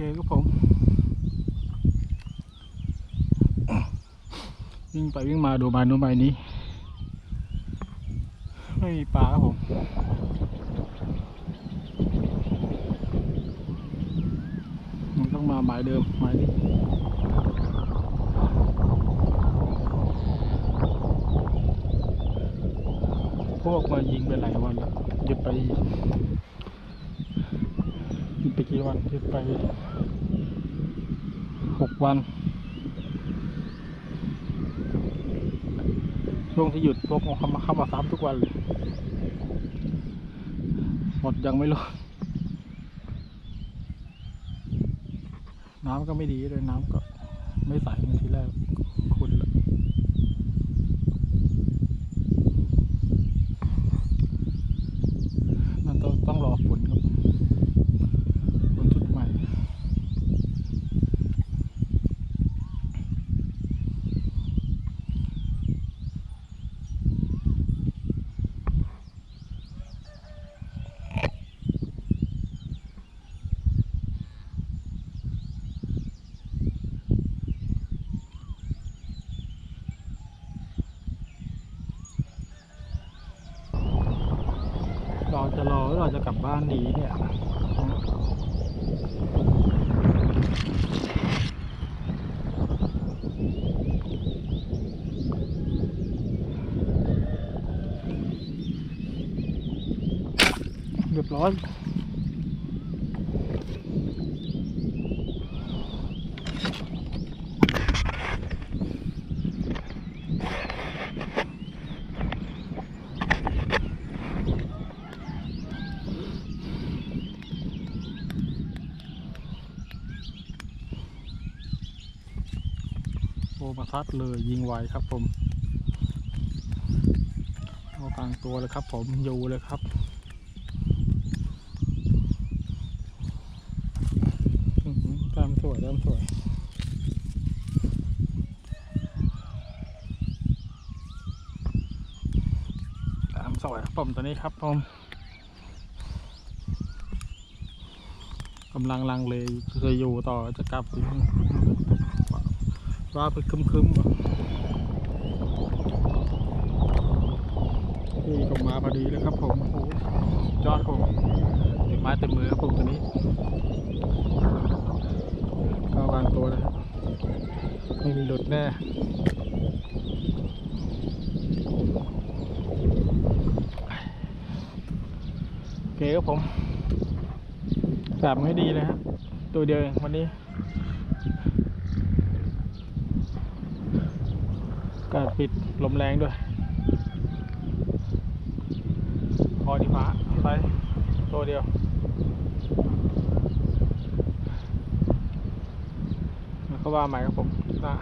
เคครับผม วิ่งไปวิ่งมาดูมาดูไปนี้ ไม่มีปลาครับผมมันต้องมาหมายเดิมหมายนี้พวกมายิงไปหลายวันแล้วหยุดไปหยุดไปกี่วันหยุดไป กวัน ช่วงที่หยุดพวกมันเข้ามาเข้ามาซ้ำทุกวันเลยหมดยังไม่รู้น้ำก็ไม่ดีเลยน้ำก็ไม่ใสเหมือนทีแรกคุณละมันต้องต้องรอฝนครับฝนชุดใหม่ เราจะรอหรือเราจะกลับบ้านดีเนี่ยเรียบร้อย โอมาซัดเลยยิงไวครับผมเอากลางตัวเลยครับผมอยู่เลยครับต้มสวยต้มสวยต้มสวยครับผมตัวนี้ครับผมกำลังลังเลยจะอยู่ต่อจะกลับ หรือว่าไปคึมคึมนี่ก็มาพอดีเลยครับผมโอ้โหยอดผมเต็มไม้เต็มมือครับผมตัวนี้ก็วางตัวเลยครับไม่มีหลุดแน่โอเคครับผมจับให้ดีเลยฮะตัวเดียววันนี้ อา กาศปิดลมแรงด้วย พอดีฟ้าไป ตัวเดียว แล้วก็ว่าใหม่ครับผมนะ